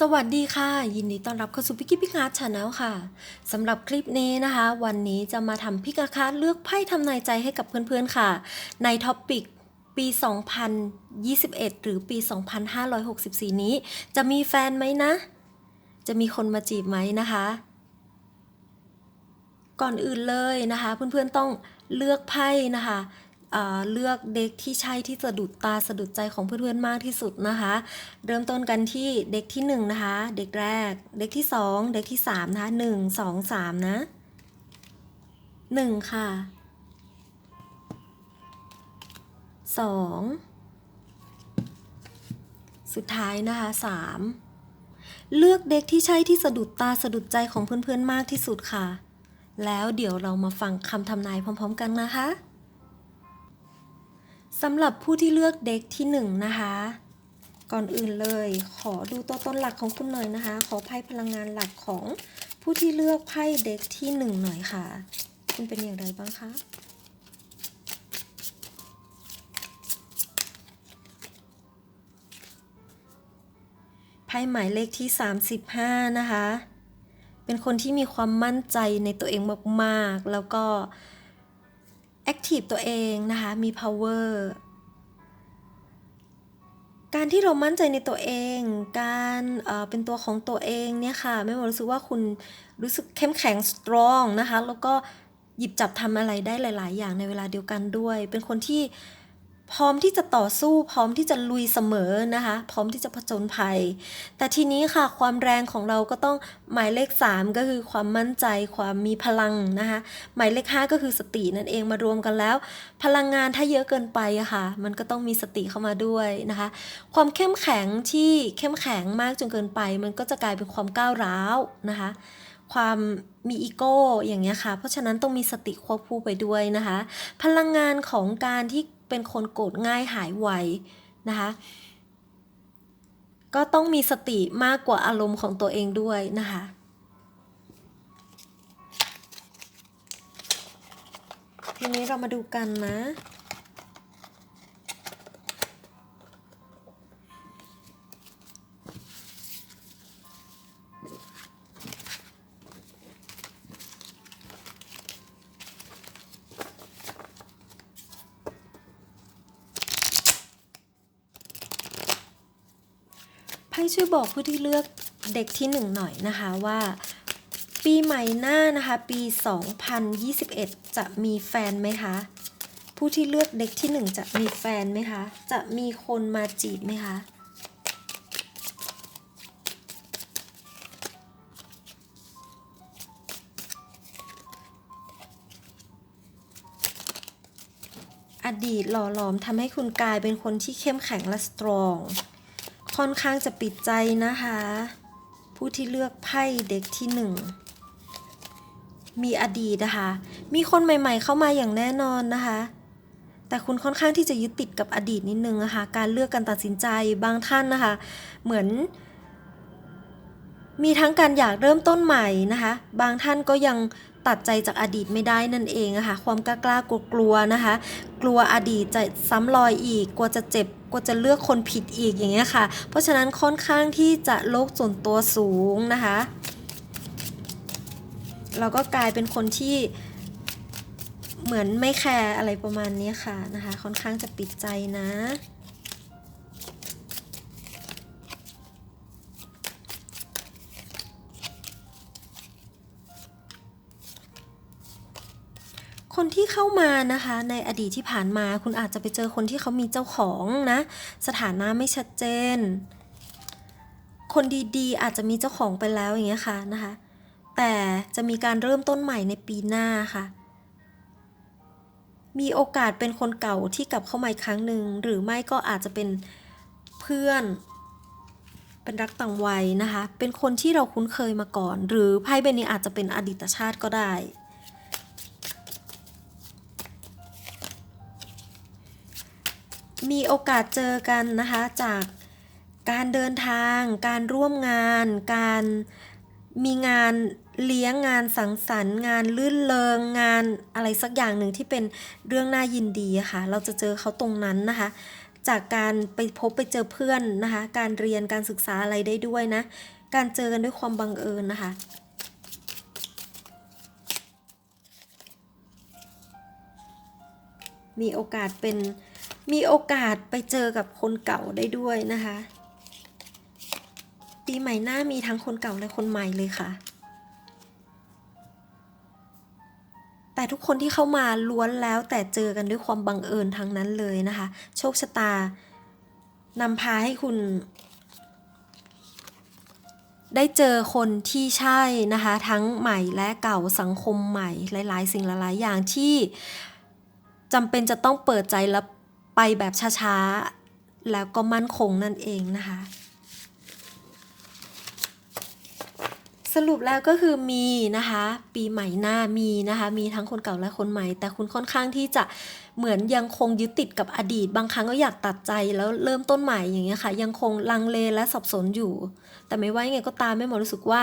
สวัสดีค่ะ ยินดีต้อนรับเข้าสู่พิกิพิกาชาแนลค่ะสำหรับคลิปนี้นะคะ วันนี้จะมาทำพิกาคาเลือกไพ่ทำนายใจให้กับเพื่อนๆค่ะ ในท็อปปิกปี 2021 หรือปี 2564 นี้ จะมีแฟนไหมนะ จะมีคนมาจีบไหมนะคะ ก่อนอื่นเลยนะคะ เพื่อนๆต้องเลือกไพ่นะคะ เลือกเด็กที่ใช่ที่สะดุดตาสะดุดใจของเพื่อนๆมากที่สุดนะคะ เริ่มต้นกันที่เด็กที่หนึ่งนะคะ เด็กแรก เด็กที่สองเด็กที่สามนะคะหนึ่งสองสามนะหนึ่งค่ะสองสุดท้ายนะคะสามเลือกเด็กที่ใช่ที่สะดุดตาสะดุดใจของเพื่อนๆมากที่สุดค่ะ แล้วเดี๋ยวเรามาฟังคำทำนายพร้อม ๆ กันนะคะ สำหรับผู้ที่เลือกเด็กที่หนึ่งนะคะ ก่อนอื่นเลย ขอดูตัวตนหลักของคุณหน่อยนะคะ ขอไพ่พลังงานหลักของผู้ที่เลือกไพ่เด็กที่หนึ่งหน่อยค่ะ คุณเป็นอย่างไรบ้างคะไพ่หมายเลขที่ 35 นะคะ เป็นคนที่มีความมั่นใจในตัวเองมากๆ แล้วก็ อคทีฟตัวเองนะคะ มี power การที่เรามั่นใจในตัวเอง การเเป็นตัวของตัวเองเนี่ยค่ะ ไม่ว่ารู้สึกว่าคุณรู้สึกเข้มแข็ง strong นะคะ แล้วก็หยิบจับทำอะไรได้หลาย ๆ อย่างในเวลาเดียวกันด้วย เป็นคนที่ พร้อมที่จะต่อสู้ พร้อมที่จะลุยเสมอนะคะ พร้อมที่จะผจญภัย แต่ทีนี้ค่ะความแรงของเราก็ต้องหมายเลข 3 ก็คือความมั่นใจความมีพลังนะคะ หมายเลข 5 ก็คือสตินั่นเองมารวมกันแล้ว พลังงานถ้าเยอะเกินไปอะค่ะ มันก็ต้องมีสติเข้ามาด้วยนะคะ ความเข้มแข็งที่เข้มแข็งมากจนเกินไป มันก็จะกลายเป็นความก้าวร้าวนะคะความมีอีโก้อย่างเงี้ยค่ะ เพราะฉะนั้นต้องมีสติควบคู่ไปด้วยนะคะ พลังงานของการที่ เป็นคนโกรธง่ายหายไวนะคะก็ต้องมีสติมากกว่าอารมณ์ของตัวเองด้วยนะคะทีนี้เรามาดูกันนะ ไพ่ช่วยบอกผู้ที่เลือกเด็กที่หนึ่งหน่อยนะคะว่า ปีใหม่หน้านะคะ ปี 2021 จะมีแฟนไหมคะ ผู้ที่เลือกเด็กที่หนึ่งจะมีแฟนไหมคะ จะมีคนมาจีบไหมคะอดีตหล่อหลอมทำให้คุณกลายเป็นคนที่เข้มแข็งและสตรอง ค่อนข้างจะปิดใจนะคะ ผู้ที่เลือกไพ่เด็กที่หนึ่งมีอดีตนะคะ มีคนใหม่ๆ เข้ามาอย่างแน่นอนนะคะ แต่คุณค่อนข้างที่จะยึดติดกับอดีตนิดนึงนะคะ การเลือกการตัดสินใจบางท่านนะคะ เหมือน มีทั้งการอยากเริ่มต้นใหม่นะคะ บางท่านก็ยัง ตัดใจจากอดีตไม่ได้นั่นเองอะค่ะความกล้ากล้ากลัวกลัวๆนะคะ กลัวอดีตจะซ้ำรอยอีก กลัวจะเจ็บกลัวจะเลือกคนผิดอีกอย่างเงี้ยค่ะ เพราะฉะนั้นค่อนข้างที่จะโลกส่วนตัวสูงนะคะเราก็กลายเป็นคนที่เหมือนไม่แคร์อะไรประมาณนี้ค่ะนะคะ ค่อนข้างจะปิดใจนะ คนที่เข้ามานะคะ ในอดีตที่ผ่านมาคุณอาจจะไปเจอคนที่เขามีเจ้าของนะ สถานะไม่ชัดเจน คนดีๆ อาจจะมีเจ้าของไปแล้วอย่างเงี้ยค่ะนะคะ แต่จะมีการเริ่มต้นใหม่ในปีหน้าค่ะ มีโอกาสเป็นคนเก่าที่กลับเข้ามาอีกครั้งหนึ่งหรือไม่ก็อาจจะเป็นเพื่อนเป็นรักต่างวัยนะคะ เป็นคนที่เราคุ้นเคยมาก่อน หรือไพ่ใบนี้อาจจะเป็นอดีตชาติก็ได้ มีโอกาสเจอกันนะคะจากการเดินทาง การร่วมงาน การมีงานเลี้ยงงานสังสรรค์ งานลื่นเลงงานอะไรสักอย่างหนึ่งที่เป็นเรื่องน่ายินดีค่ะ เราจะเจอเขาตรงนั้นนะคะ จากการไปพบไปเจอเพื่อนนะคะ การเรียนการศึกษาอะไรได้ด้วยนะ การเจอกันด้วยความบังเอิญนะคะมีโอกาสเป็น มีโอกาสไปเจอกับคนเก่าได้ด้วยนะคะ ปีใหม่หน้ามีทั้งคนเก่าและคนใหม่เลยค่ะ แต่ทุกคนที่เข้ามาล้วนแล้วแต่เจอกันด้วยความบังเอิญทั้งนั้นเลยนะคะ โชคชะตานำพาให้คุณได้เจอคนที่ใช่นะคะ ทั้งใหม่และเก่าสังคมใหม่หลาย ๆ สิ่งหลาย ๆ อย่างที่จำเป็นจะต้องเปิดใจและ ไปแบบช้าๆ แล้วก็มั่นคงนั่นเองนะคะ สรุปแล้วก็คือมีนะคะ ปีใหม่หน้ามีนะคะ มีทั้งคนเก่าและคนใหม่ แต่คุณค่อนข้างที่จะเหมือนยังคงยึดติดกับอดีต บางครั้งก็อยากตัดใจแล้วเริ่มต้นใหม่อย่างเงี้ยค่ะ ยังคงลังเลและสับสนอยู่ แต่ไม่ว่ายังไงก็ตามไม่หมอรู้สึกว่า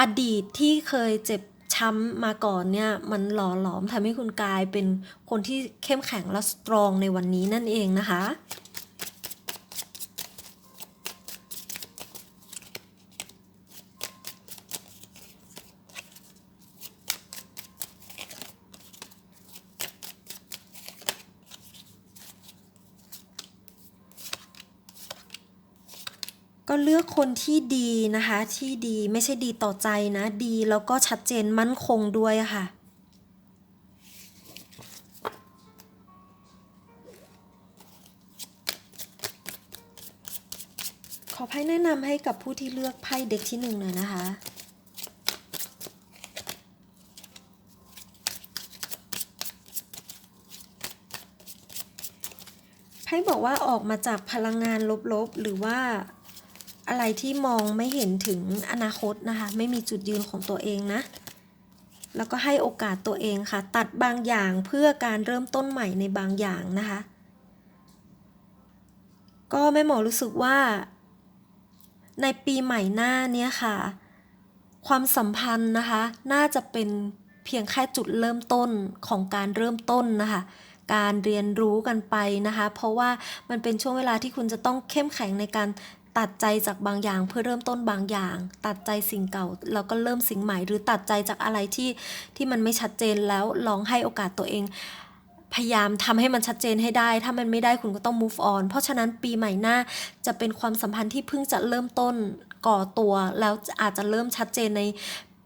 อดีตที่เคยเจ็บ ช้ำมาก่อนเนี่ยมันหล่อหลอมทำให้คุณกลายเป็นคนที่เข้มแข็งและสตรองในวันนี้นั่นเองนะคะ เลือกคนที่ดีนะคะ ที่ดีไม่ใช่ดีต่อใจนะ ดีแล้วก็ชัดเจนมั่นคงด้วยค่ะขอไพ่แนะนำให้กับผู้ที่เลือกไพ่เด็กที่หนึ่งหน่อยนะคะ ไพ่บอกว่าออกมาจากพลังงานลบๆ หรือว่า อะไรที่มองไม่เห็นถึงอนาคตนะคะ ไม่มีจุดยืนของตัวเองนะ แล้วก็ให้โอกาสตัวเองค่ะ ตัดบางอย่างเพื่อการเริ่มต้นใหม่ในบางอย่างนะคะ ก็แม่หมอรู้สึกว่า ในปีใหม่หน้าเนี้ยค่ะ ความสัมพันธ์นะคะ น่าจะเป็นเพียงแค่จุดเริ่มต้นของการเริ่มต้นนะคะการเรียนรู้กันไปนะคะ เพราะว่ามันเป็นช่วงเวลาที่คุณจะต้องเข้มแข็งในการ ตัดใจจากบางอย่างเพื่อเริ่มต้นบางอย่าง ตัดใจสิ่งเก่าแล้วก็เริ่มสิ่งใหม่ หรือตัดใจจากอะไรที่ที่มันไม่ชัดเจนแล้วลองให้โอกาสตัวเอง พยายามทำให้มันชัดเจนให้ได้ ถ้ามันไม่ได้คุณก็ต้อง move on เพราะฉะนั้นปีใหม่หน้าจะเป็นความสัมพันธ์ที่เพิ่งจะเริ่มต้นก่อตัว แล้วอาจจะเริ่มชัดเจนใน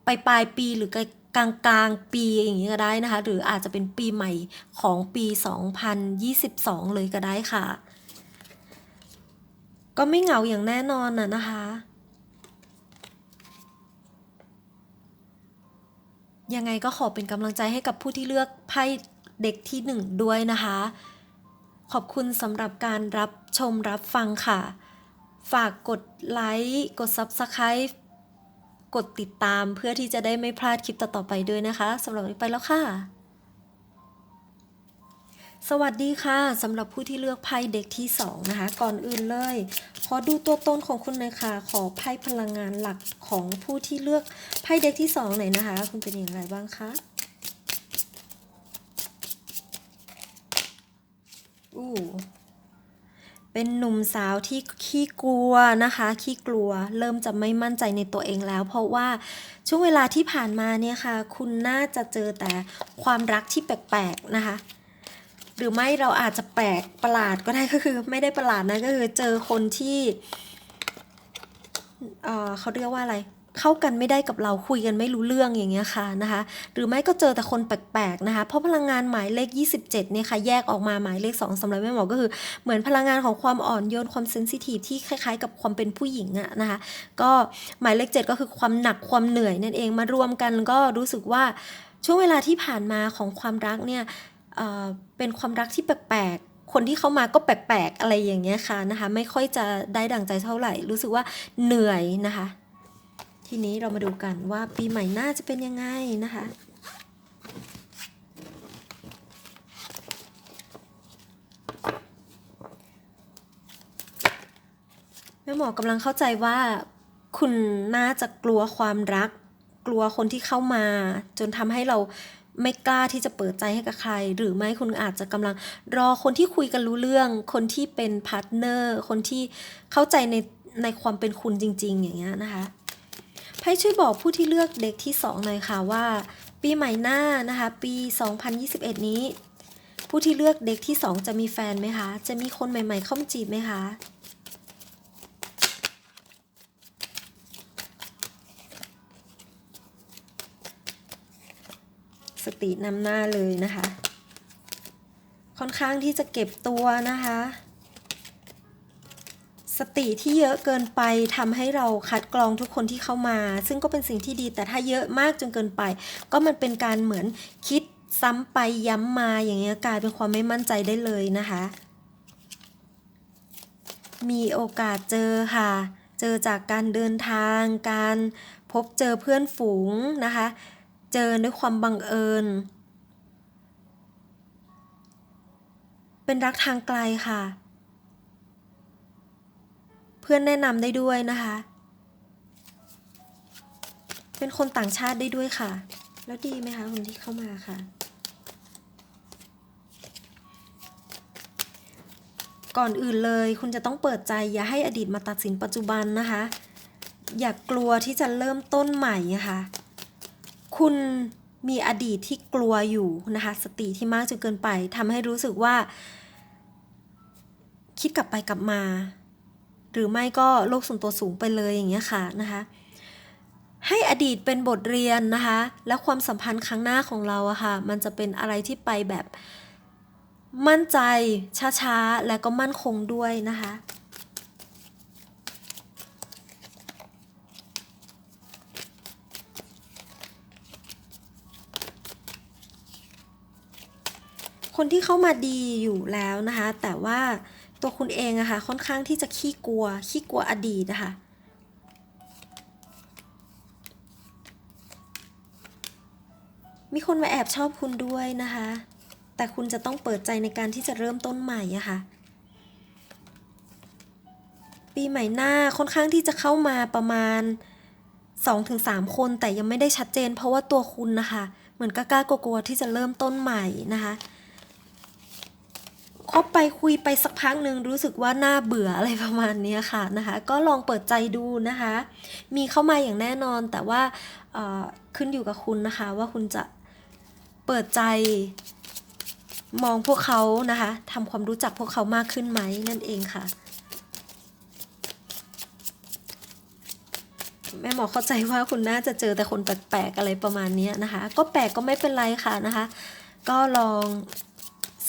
ปลายปลายปีหรือกลางกลางปีอย่างนี้ก็ได้นะคะ หรืออาจจะเป็นปีใหม่ของปี 2022 เลยก็ได้ค่ะ ก็ไม่เหงาอย่างแน่นอนนะนะคะ ยังไงก็ขอเป็นกำลังใจให้กับผู้ที่เลือกไพ่เด็กที่หนึ่งด้วยนะคะ ขอบคุณสำหรับการรับชมรับฟังค่ะ ฝากกดไลค์ กด Subscribe กดติดตามเพื่อที่จะได้ไม่พลาดคลิปต่อๆไปด้วยนะคะสำหรับวันนี้ไปแล้วค่ะ สวัสดีค่ะสำหรับผู้ที่เลือกไพ่เด็กที่2นะคะ ก่อนอื่นเลย ขอดูตัวตนของคุณหน่อยค่ะ ขอไพ่พลังงานหลักของผู้ที่เลือกไพ่เด็กที่2หน่อยนะคะ คุณเป็นอย่างไรบ้างคะอู้เป็นหนุ่มสาวที่ขี้กลัวนะคะขี้กลัวเริ่มจะไม่มั่นใจในตัวเองแล้ว เพราะว่าช่วงเวลาที่ผ่านมาเนี่ยค่ะ คุณน่าจะเจอแต่ความรักที่แปลกๆนะคะ หรือไม่เราอาจจะแปลกประหลาดก็ได้ก็คือ ไม่ได้ประหลาดนะก็คือเจอคนที่เอ่อเขาเรียกว่าอะไร เข้ากันไม่ได้กับเราคุยกันไม่รู้เรื่องอย่างเงี้ยค่ะนะคะ หรือไม่ก็เจอแต่คนแปลกๆนะคะเพราะพลังงานหมายเลข 27เนี่ยค่ะแยกออกมาหมายเลข 2สำหรับแม่หมอก็คือ เหมือนพลังงานของความอ่อนโยนความเซนซิทีฟที่คล้ายๆ กับความเป็นผู้หญิงอะนะคะ ก็หมายเลข 7 ก็คือความหนักความเหนื่อยนั่นเองมารวมกันก็รู้สึกว่าช่วงเวลาที่ผ่านมาของความรักเนี่ย เป็นความรักที่แปลกๆ คนที่เข้ามาก็แปลกๆ อะไรอย่างเงี้ยค่ะนะคะ ไม่ค่อยจะได้ดั่งใจเท่าไหร่ รู้สึกว่าเหนื่อยนะคะ ทีนี้เรามาดูกันว่าปีใหม่หน้าจะเป็นยังไงนะคะแม่หมอกำลังเข้าใจว่าคุณน่าจะกลัวความรัก กลัวคนที่เข้ามา จนทำให้เรา ไม่กล้าที่จะเปิดใจให้กับใคร หรือไม่คุณอาจจะกำลังรอคนที่คุยกันรู้เรื่อง คนที่เป็นพาร์ทเนอร์ คนที่เข้าใจในในความเป็นคุณจริง ๆ อย่างเงี้ยนะคะไพ่ช่วยบอกผู้ที่เลือกเด็กที่ 2 หน่อยค่ะว่า ปีใหม่หน้านะคะ ปี 2021 นี้ ผู้ที่เลือกเด็กที่ 2 จะมีแฟนไหมคะ จะมีคนใหม่ ๆ เข้ามาจีบไหมคะ สตินำหน้าเลยนะคะ ค่อนข้างที่จะเก็บตัวนะคะ สติที่เยอะเกินไปทำให้เราคัดกรองทุกคนที่เข้ามา ซึ่งก็เป็นสิ่งที่ดีแต่ถ้าเยอะมากจนเกินไป ก็มันเป็นการเหมือนคิดซ้ำไปย้ำมาอย่างเงี้ยกลายเป็นความไม่มั่นใจได้เลยนะคะ มีโอกาสเจอค่ะ เจอจากการเดินทาง การพบเจอเพื่อนฝูงนะคะ เจอด้วยความบังเอิญ เป็นรักทางไกลค่ะ เพื่อนแนะนำได้ด้วยนะคะ เป็นคนต่างชาติได้ด้วยค่ะ แล้วดีไหมคะคนที่เข้ามาค่ะ ก่อนอื่นเลยคุณจะต้องเปิดใจอย่าให้อดีตมาตัดสินปัจจุบันนะคะ อย่ากกลัวที่จะเริ่มต้นใหม่อะคะ่ะ คุณมีอดีตที่กลัวอยู่นะคะสติที่มากจนเกินไปทำให้รู้สึกว่า คิดกลับไปกลับมา หรือไม่ก็โลกส่วนตัวสูงไปเลยอย่างเงี้ยค่ะนะคะให้อดีตเป็นบทเรียนนะคะ แล้วความสัมพันธ์ครั้งหน้าของเราอะค่ะ มันจะเป็นอะไรที่ไปแบบมั่นใจช้าๆ และก็มั่นคงด้วยนะคะ คนที่เข้ามาดีอยู่แล้วนะคะ แต่ว่าตัวคุณเองอะคะ่ะค่อนข้างที่จะขี้กลัว ขี้กลัวอดีตนะคะมีคนมาแอบชอบคุณด้วยนะคะ แต่คุณจะต้องเปิดใจในการที่จะเริ่มต้นใหม่อะคะ่ะ ปีใหม่หน้าค่อนข้างที่จะเข้ามาประมาณ 2-3 คนแต่ยังไม่ได้ชัดเจน เพราะว่าตัวคุณนะคะ เหมือนกล้ากลัวๆที่จะเริ่มต้นใหม่นะคะ คบไปคุยไปสักพักหนึ่งรู้สึกว่าน่าเบื่ออะไรประมาณนี้ค่ะนะคะ ก็ลองเปิดใจดูนะคะ มีเข้ามาอย่างแน่นอนแต่ว่าขึ้นอยู่กับคุณนะคะ ว่าคุณจะเปิดใจมองพวกเขานะคะทำความรู้จักพวกเขามากขึ้นไหมนั่นเองค่ะ แม่หมอเข้าใจว่าคุณน่าจะเจอแต่คนแปลกๆอะไรประมาณนี้นะคะ ก็แปลกก็ไม่เป็นไรค่ะนะคะ ก็ลอง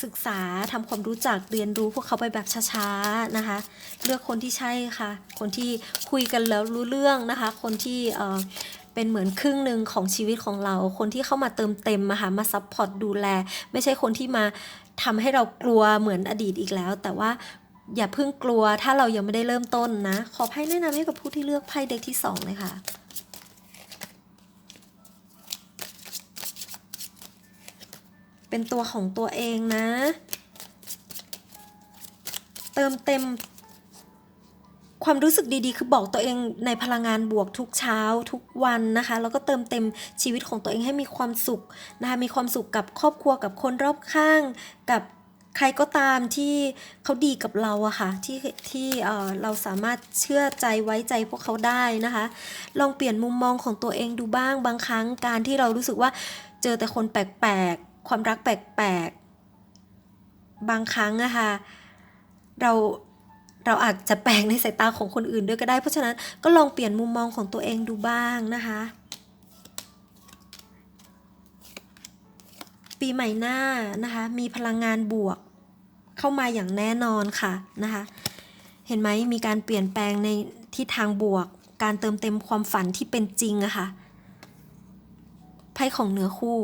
ศึกษาทำความรู้จักเรียนรู้พวกเขาไปแบบช้าๆนะคะ เลือกคนที่ใช่ค่ะ คนที่คุยกันแล้วรู้เรื่องนะคะ คนที่เออเป็นเหมือนครึ่งหนึ่งของชีวิตของเรา คนที่เข้ามาเติมเต็มมาค่ะมาซัพพอร์ตดูแล ไม่ใช่คนที่มาทำให้เรากลัวเหมือนอดีตอีกแล้ว แต่ว่าอย่าเพิ่งกลัวถ้าเรายังไม่ได้เริ่มต้นนะ ขอไพ่แนะนำให้กับผู้ที่เลือกไพ่เด็กที่สองเลยค่ะ เป็นตัวของตัวเองนะ เติมเต็ม ความรู้สึกดีๆ คือบอกตัวเองในพลังงานบวกทุกเช้าทุกวันนะคะ แล้วก็เติมเต็มชีวิตของตัวเองให้มีความสุขนะคะ มีความสุขกับครอบครัวกับคนรอบข้างกับใครก็ตามที่เขาดีกับเราอะค่ะที่ที่เเราสามารถเชื่อใจไว้ใจพวกเขาได้นะคะ ลองเปลี่ยนมุมมองของตัวเองดูบ้างบางครั้งการที่เรารู้สึกว่าเจอแต่คนแปลก ความรักแปลกๆ บางครั้งอะคะเราเราอาจจะแปลกในสายตาของคนอื่นด้วยก็ได้ เพราะฉะนั้นก็ลองเปลี่ยนมุมมองของตัวเองดูบ้างนะคะ ปีใหม่หน้านะคะมีพลังงานบวกเข้ามาอย่างแน่นอนค่ะนะคะเห็นไหมมีการเปลี่ยนแปลงในทิศทางบวก การเติมเต็มความฝันที่เป็นจริงอะคะ่ะไพ่ของเนื้อคู่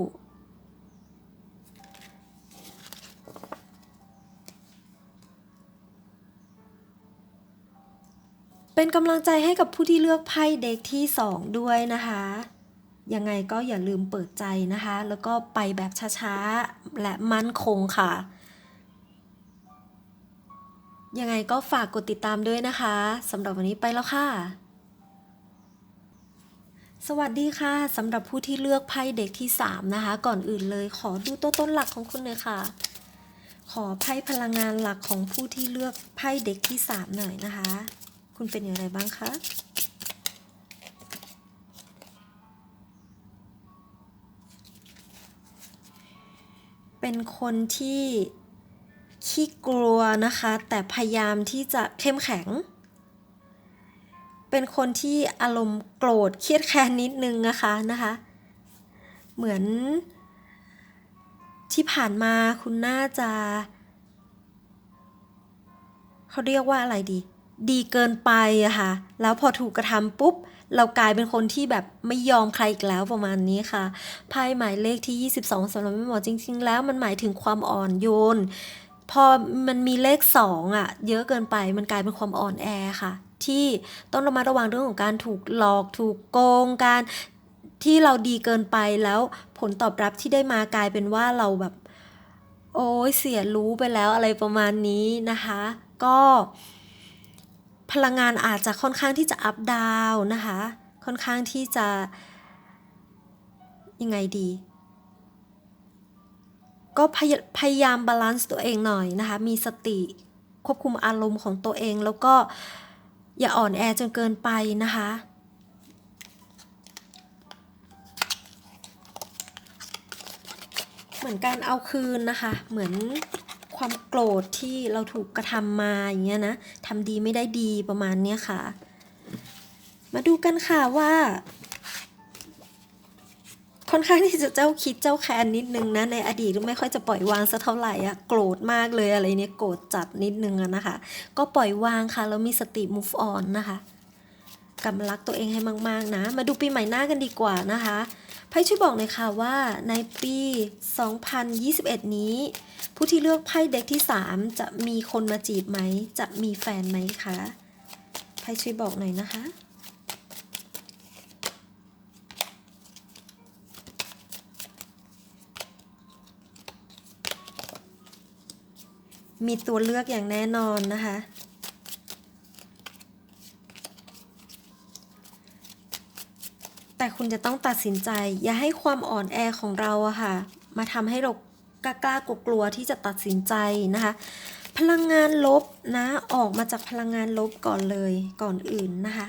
เป็นกำลังใจให้กับผู้ที่เลือกไพ่เด็กที่ 2 ด้วยนะคะ ยังไงก็อย่าลืมเปิดใจนะคะ แล้วก็ไปแบบช้าๆ และมั่นคงค่ะ ยังไงก็ฝากกดติดตามด้วยนะคะสำหรับวันนี้ไปแล้วค่ะสวัสดีค่ะสำหรับผู้ที่เลือกไพ่เด็กที่ 3 นะคะ ก่อนอื่นเลย ขอดูตัวต้นหลักของคุณเลยค่ะ ขอไพ่พลังงานหลักของผู้ที่เลือกไพ่เด็กที่ 3 หน่อยนะคะ คุณเป็นอย่างไรบ้างคะเป็นคนที่ขี้กลัวนะคะ แต่พยายามที่จะเข้มแข็ง เป็นคนที่อารมณ์โกรธเครียดแค้นนิดนึงนะคะนะคะ เหมือนที่ผ่านมาคุณน่าจะ เขาเรียกว่าอะไรดี ดีเกินไปอะค่ะ แล้วพอถูกกระทำปุ๊บ เรากลายเป็นคนที่แบบไม่ยอมใครอีกแล้วประมาณนี้ค่ะ ไพ่หมายเลขที่ 22สำหรับแม่หมอจริง ๆ แล้วมันหมายถึงความอ่อนโยน พอมันมีเลขสองอะเยอะเกินไปมันกลายเป็นความอ่อนแอค่ะ ที่ต้องระมัดระวังเรื่องของการถูกหลอกถูกโกงการที่เราดีเกินไปแล้วผลตอบรับที่ได้มากลายเป็นว่าเราแบบ โอ้ยเสียรู้ไปแล้วอะไรประมาณนี้นะคะ ก็ พลังงานอาจจะค่อนข้างที่จะอัพดาวนะคะ ค่อนข้างที่จะ ยังไงดี ก็พยพยายามบาลานซ์ตัวเองหน่อยนะคะ มีสติควบคุมอารมณ์ของตัวเอง แล้วก็อย่าอ่อนแอจนเกินไปนะคะเหมือนการเอาคืนนะคะ เหมือน ความโกรธที่เราถูกกระทำมาอย่างเงี้ยนะทำดีไม่ได้ดีประมาณเนี้ยค่ะ มาดูกันค่ะว่า ค่อนข้างที่จะเจ้าคิดเจ้าแค้นนิดนึงนะในอดีตไม่ค่อยจะปล่อยวางสักเท่าไหร่อะโกรธมากเลยอะไรเนี่ยโกรธจัดนิดนึงอะนะคะ ก็ปล่อยวางค่ะแล้วมีสติ move on นะคะกำลักตัวเองให้มาก ๆ นะ มาดูปีใหม่หน้ากันดีกว่านะคะไพ่ช่วยบอกหน่อยค่ะว่าในปี 2021 นี้ ผู้ที่เลือกไพ่เด็กที่ 3 จะมีคนมาจีบไหม จะมีแฟนไหมคะไพ่ช่วยบอกหน่อยนะคะ มีตัวเลือกอย่างแน่นอนนะคะแต่คุณจะต้องตัดสินใจ อย่าให้ความอ่อนแอของเราอะค่ะ มาทำให้เรา กล้ากล้ากลัวกลัวที่จะตัดสินใจนะคะ พลังงานลบนะออกมาจากพลังงานลบก่อนเลยก่อนอื่นนะคะ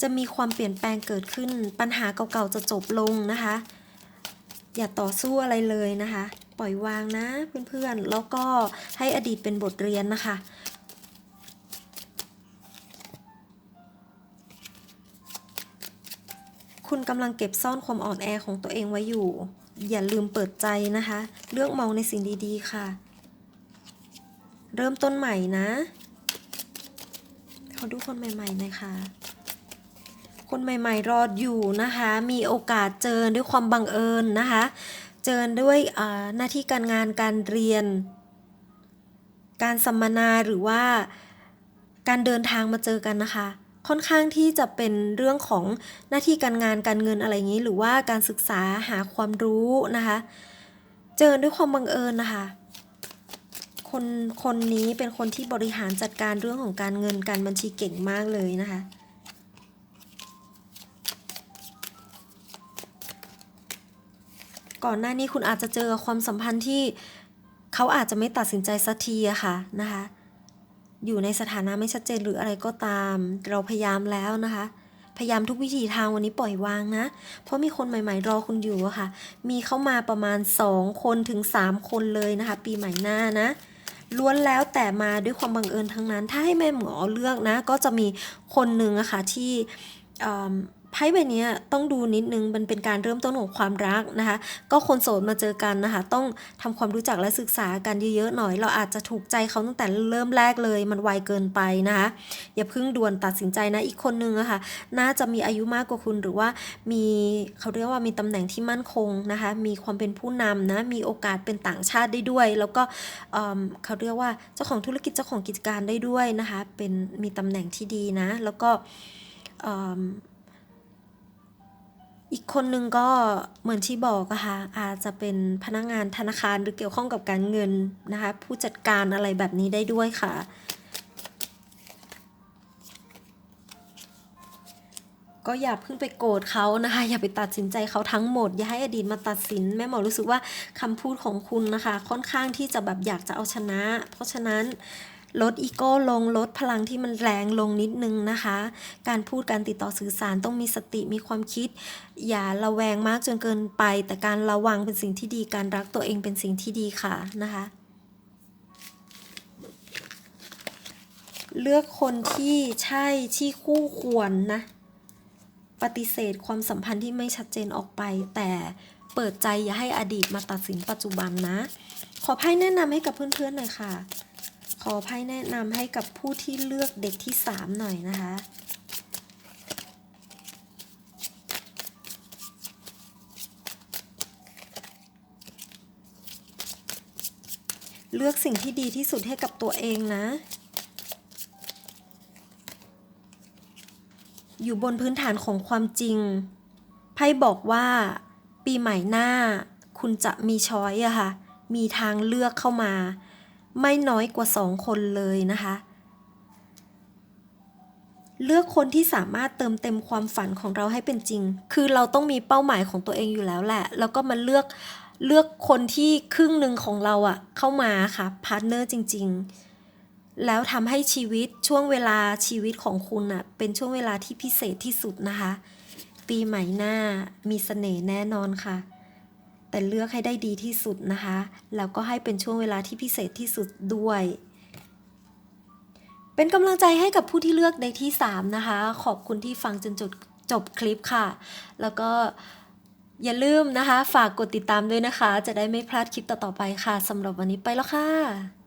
จะมีความเปลี่ยนแปลงเกิดขึ้น ปัญหาเก่าๆจะจบลงนะคะ อย่าต่อสู้อะไรเลยนะคะ ปล่อยวางนะเพื่อนๆ แล้วก็ให้อดีตเป็นบทเรียนนะคะคุณกำลังเก็บซ่อนความอ่อนแอของตัวเองไว้อยู่ อย่าลืมเปิดใจนะคะ เลือกมองในสิ่งดีๆค่ะ เริ่มต้นใหม่นะขาดูคนใหม่ๆหน่อยค่ะ คนใหม่ๆรออยู่นะคะ มีโอกาสเจอด้วยความบังเอิญนะคะ เจอด้วยหน้าที่การงานการเรียน การสัมมนาหรือว่าการเดินทางมาเจอกันนะคะ ค่อนข้างที่จะเป็นเรื่องของหน้าที่การงานการเงินอะไรอย่างนี้ หรือว่าการศึกษาหาความรู้นะคะ เจอด้วยความบังเอิญนะคะคนคนนี้เป็นคนที่บริหารจัดการเรื่องของการเงินการบัญชีเก่งมากเลยนะคะ ก่อนหน้านี้คุณอาจจะเจอความสัมพันธ์ที่เขาอาจจะไม่ตัดสินใจสักทีอะค่ะนะคะ อยู่ในสถานะไม่ชัดเจนหรืออะไรก็ตาม เราพยายามแล้วนะคะ พยายามทุกวิธีทางวันนี้ปล่อยวางนะ เพราะมีคนใหม่ ๆ รอคุณอยู่อะค่ะ มีเข้ามาประมาณ 2 คนถึง 3 คนเลยนะคะ ปีใหม่หน้านะล้วนแล้วแต่มาด้วยความบังเอิญทั้งนั้น ถ้าให้แม่หมอเลือกนะ ก็จะมีคนหนึ่งอะค่ะที่ ไพ่ใบนี้ต้องดูนิดนึงมันเป็นการเริ่มต้นของความรักนะคะ ก็คนโสดมาเจอกันนะคะ ต้องทำความรู้จักและศึกษากันเยอะๆหน่อย เราอาจจะถูกใจเขาตั้งแต่เริ่มแรกเลยมันไวเกินไปนะคะ อย่าเพิ่งด่วนตัดสินใจนะอีกคนนึงอะคะ่ะน่าจะมีอายุมากกว่าคุณหรือว่ามีเขาเรียกว่ามีตำแหน่งที่มั่นคงนะคะ มีความเป็นผู้นำนะมีโอกาสเป็นต่างชาติได้ด้วย แล้วก็เเขาเรียกว่าเจ้าของธุรกิจเจ้าของกิจการได้ด้วยนะคะ เป็นมีตำแหน่งที่ดีนะ แล้วก็ อีกคนนึงก็เหมือนที่บอกอะคะอาจจะเป็นพนักงงานธนาคารหรือเกี่ยวข้องกับการเงินนะคะ ผู้จัดการอะไรแบบนี้ได้ด้วยค่ะ ก็อย่าเพิ่งไปโกรธเขานะคะ อย่าไปตัดสินใจเขาทั้งหมด อย่าให้อดีตมาตัดสิน แม่หมอรู้สึกว่าคำพูดของคุณนะคะ ค่อนข้างที่จะแบบอยากจะเอาชนะ เพราะฉะนั้น ลดอีโก้ลงลดพลังที่มันแรงลงนิดนึงนะคะ การพูดการติดต่อสื่อสารต้องมีสติมีความคิด อย่าระแวงมากจนเกินไป แต่การระวังเป็นสิ่งที่ดีการรักตัวเองเป็นสิ่งที่ดีค่ะนะคะเลือกคนที่ใช่ที่คู่ควรนะ ปฏิเสธความสัมพันธ์ที่ไม่ชัดเจนออกไป แต่เปิดใจอย่าให้อดีตมาตัดสินปัจจุบันนะ ขอไพ่แนะนำให้กับเพื่อนๆหน่อยค่ะ อไพ่แนะนำให้กับผู้ที่เลือกเด็กที่สามหน่อยนะคะ เลือกสิ่งที่ดีที่สุดให้กับตัวเองนะ อยู่บนพื้นฐานของความจริง ไพ่บอกว่าปีใหม่หน้า คุณจะมีช้อยอะค่ะ มีทางเลือกเข้ามา ไม่น้อยกว่าสองคนเลยนะคะ เลือกคนที่สามารถเติมเต็มความฝันของเราให้เป็นจริง คือเราต้องมีเป้าหมายของตัวเองอยู่แล้วแหละ แล้วก็มาเลือกเลือกคนที่ครึ่งหนึ่งของเราอะเข้ามาค่ะพาร์ทเนอร์จริง ๆ แล้วทำให้ชีวิตช่วงเวลาชีวิตของคุณอะเป็นช่วงเวลาที่พิเศษที่สุดนะคะ ปีใหม่หน้ามีเสน่ห์แน่นอนค่ะ แต่เลือกให้ได้ดีที่สุดนะคะ แล้วก็ให้เป็นช่วงเวลาที่พิเศษที่สุดด้วย เป็นกำลังใจให้กับผู้ที่เลือกในที่ 3 นะคะ ขอบคุณที่ฟังจนจบจบคลิปค่ะ แล้วก็อย่าลืมนะคะ ฝากกดติดตามด้วยนะคะ จะได้ไม่พลาดคลิปต่อๆไปค่ะสำหรับวันนี้ไปแล้วค่ะ